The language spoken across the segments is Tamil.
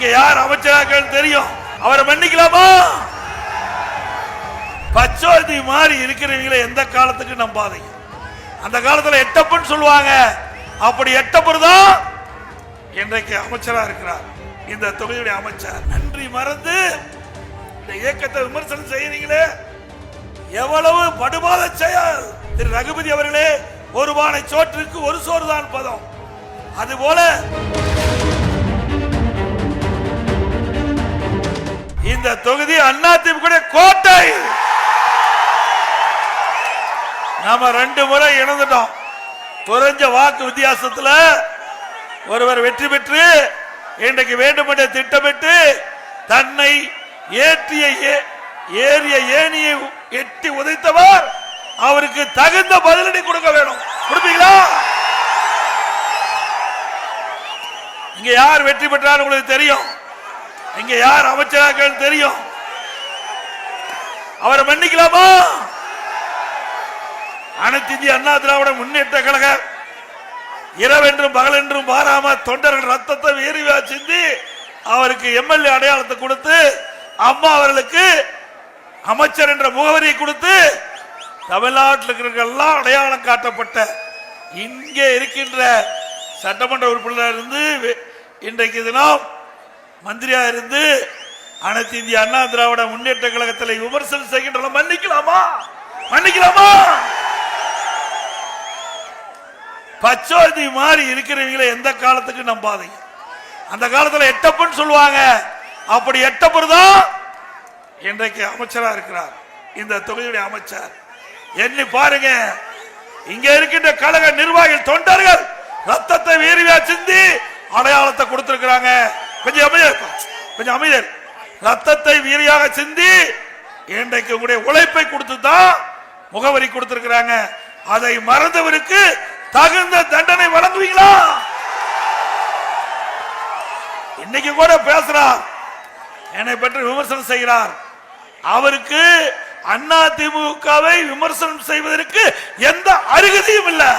இங்க யார் அமைச்சராக தெரியும். அவரை மன்னிக்கலாமா? பச்சோதி மாறி இருக்கிறவங்களை எந்த காலத்துக்கு நம்பாதீங்க. அந்த காலத்துல எட்டப்புன்னு சொல்லுவாங்க. அப்படி எட்டப்பர் தான் இன்றைக்கு அமைச்சரா இருக்கிறார். இந்த தொகுதியுடைய அமைச்சர். நன்றி மறந்து இந்த இயக்கத்தை விமர்சனம் செய்யறீங்களே எவ்வளவு படுபாத செயல். திரு ரகுபதி அவர்களே ஒரு பானை சோற்றுக்கு ஒரு சோறு தான் பதம். அதுபோல இந்த தொகுதி அதிமுக கோட்டை. நாம ரெண்டு முறை இணைந்துட்டோம். குறைஞ்ச வாக்கு வித்தியாசத்தில் ஒருவர் வெற்றி பெற்று இன்றைக்கு வேண்டுமென்ற திட்டமிட்டு தன்னை ஏற்றிய ஏ- ஏறிய ஏணியை எட்டி உதைத்தவர். அவருக்கு தகுந்த பதிலடி கொடுக்க வேணும். கொடுப்பீங்களா? இங்க யார் வெற்றி பெற்றார் உங்களுக்கு தெரியும். இங்க யார் அமைச்சராக தெரியும். அவரை மன்னிக்கலாமா? அனைத்து இந்திய அண்ணா திராவிட முன்னேற்ற கழக இரவென்றும் பகலென்றும் பாராம தொண்டர்கள் ரத்தத்தை வீரிவா சிந்தி அவருக்கு எம்எல்ஏ அடையாளத்தை கொடுத்து அம்மா அவர்களுக்கு அமைச்சர் என்ற முகவரியை கொடுத்து தமிழ்நாட்டில் இருக்கிறவர்கள்லாம் எல்லாம் அடையாளம் காட்டப்பட்ட இங்கே இருக்கின்ற சட்டமன்ற உறுப்பினராக இருந்து இன்றைக்கு தினம் மந்திரியா இருந்து அனைத்து இந்திய அண்ணா திராவிட முன்னேற்ற கழகத்தில் விமர்சனம் செய்கின்ற மன்னிக்கலாமா? மன்னிக்கலாமா? பச்சோதி மாதிரி இருக்கிறவங்களை எந்த காலத்துக்கு நம்பாதீங்க. அந்த காலத்துல எட்டப்பன் சொல்லுவாங்க. அப்படி எட்டப்பர் தான் இன்றைக்கு அமைச்சரா இருக்கிறார். இந்த தொகுதியுடைய அமைச்சர். எண்ணி பாருங்க. இங்க இருக்கின்ற கழக நிர்வாகிகள் தொண்டர்கள் ரத்தத்தை வீரியா சிந்தி அடையாளத்தை கொடுத்திருக்கிறாங்க. கொஞ்சம் அமைதியா கொஞ்சம் அமைதியா ரத்தத்தை வீரியாக சிந்தி இன்றைக்கு உங்களுடைய உழைப்பை கொடுத்து தான் முகவரி கொடுத்திருக்கிறாங்க. அதை மறந்தவருக்கு தகுந்த தண்டனை வழங்குவீங்களா? இன்னைக்கு கூட பேசுறார். என்னை பற்றி விமர்சனம் செய்கிறார். அவருக்கு அண்ணா திமுகவை விமர்சனம் செய்வதற்கு எந்த அருகதையும் இல்லை.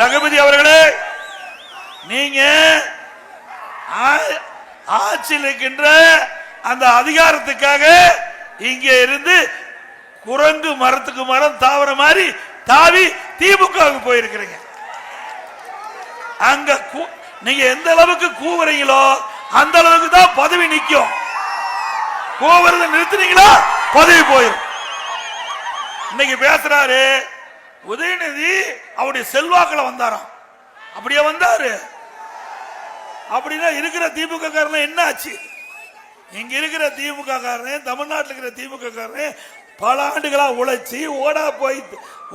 ரகுபதி அவர்களே நீங்க ஆட்சியில் இருக்கின்ற அந்த அதிகாரத்துக்காக இங்கே இருந்து குரங்கு மரத்துக்கு மரம் தாவர மாதிரி தாவி திமுகவுக்கு போயிருக்கிறீங்க. அங்க கூ- நீங்க எந்த அளவுக்கு கூவுறீங்களோ அந்த அளவுக்கு தான் பதவி நிற்கும் கூவுறத நிறுத்தினீங்களா பதவி போயிடும் இன்னைக்கு பேசுறாரு உதயநிதி அவருடைய செல்வாக்கில் வந்தாராம். அப்படியே வந்தாரு. அப்படின்னா இருக்கிற திமுக காரன் என்ன ஆச்சு? இங்க இருக்கிற திமுக காரன் தமிழ்நாட்டில் இருக்கிற திமுக காரன் பல ஆண்டுகளா உழைச்சி ஓடா போய்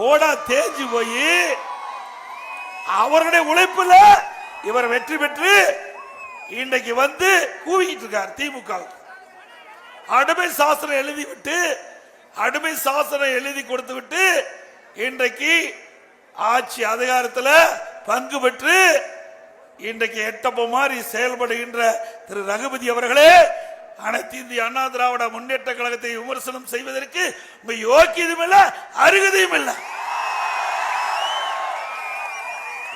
ஓடா தேஞ்சு போய் அவருடைய உழைப்புல இவர் வெற்றி பெற்று இன்றைக்கு வந்து கூவிக்கிட்டு இருக்கார் திமுக. அடிமை சாசனம் எழுதி விட்டு அடிமை சாசனம் எழுதி கொடுத்து விட்டு இன்றைக்கு ஆட்சி அதிகாரத்தில் பங்கு பெற்று இன்றைக்கு எட்டப்ப மாதிரி செயல்படுகின்ற திரு ரகுபதி அவர்களே அனைத்து இந்திய அண்ணா திராவிட முன்னேற்ற கழகத்தை விமர்சனம் செய்வதற்கு உங்க யோக்கியதும் இல்ல அருகதையும் இல்லை.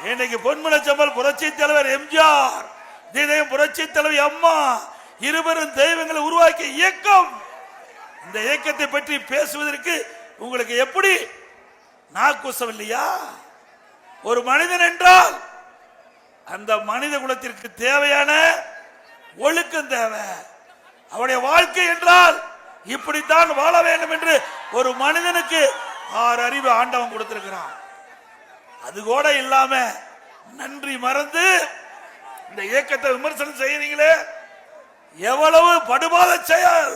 இன்னைக்கு பொன்மனச்சம்பல் புரட்சி தலைவர் எம்ஜிஆர் இதயம் புரட்சி தலைவர் அம்மா இருவரும் தெய்வங்களை உருவாக்கிய இயக்கம். இந்த இயக்கத்தை பற்றி பேசுவதற்கு உங்களுக்கு எப்படி நாக்குசம் இல்லையா? ஒரு மனிதன் என்றால் அந்த மனித குலத்திற்கு தேவையான ஒழுக்கம் தேவை. அவருடைய வாழ்க்கை என்றால் இப்படித்தான் வாழ வேண்டும் என்று ஒரு மனிதனுக்கு ஆறு அறிவு ஆண்டவன் கொடுத்திருக்கிறான். அது கூட இல்லாம நன்றி மறந்து இந்த இயக்கத்தை விமர்சனம் செய்யறீங்களே எவ்வளவு படுபாத செயல்.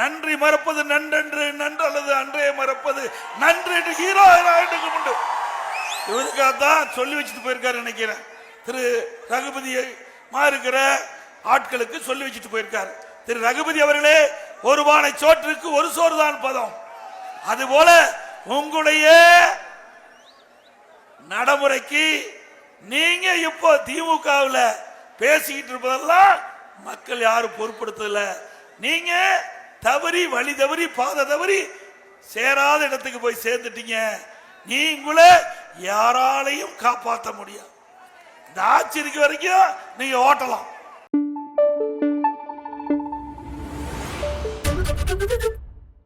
நன்றி மறப்பது நன்றென்று நன்று அல்லது அன்றே மறப்பது நன்று என்று ஹீரோ ஆயிரத்துக்கு உண்டு. இவருக்காகத்தான் சொல்லி வச்சுட்டு போயிருக்காரு நினைக்கிறேன். திரு ரகுபதியை இருக்கிற ஆட்களுக்கு சொல்லி வச்சுட்டு போயிருக்காரு. திரு ரகுபதி அவர்களே ஒரு பானை சோற்றுக்கு ஒரு சோறு தான் பதம். அதுபோல உங்களுடைய நடைமுறைக்கு நீங்க இப்போ திமுகவில் பேசிக்கிட்டு இருப்பதெல்லாம் மக்கள் யாரும் பொருட்படுத்தல. நீங்க தவறி வழி தவறி பாதை தவறி சேராத இடத்துக்கு போய் சேர்ந்துட்டீங்க. நீங்கள யாராலையும் காப்பாற்ற முடியாது. இந்த ஆட்சி இருக்க வரைக்கும் நீங்க ஓட்டலாம்.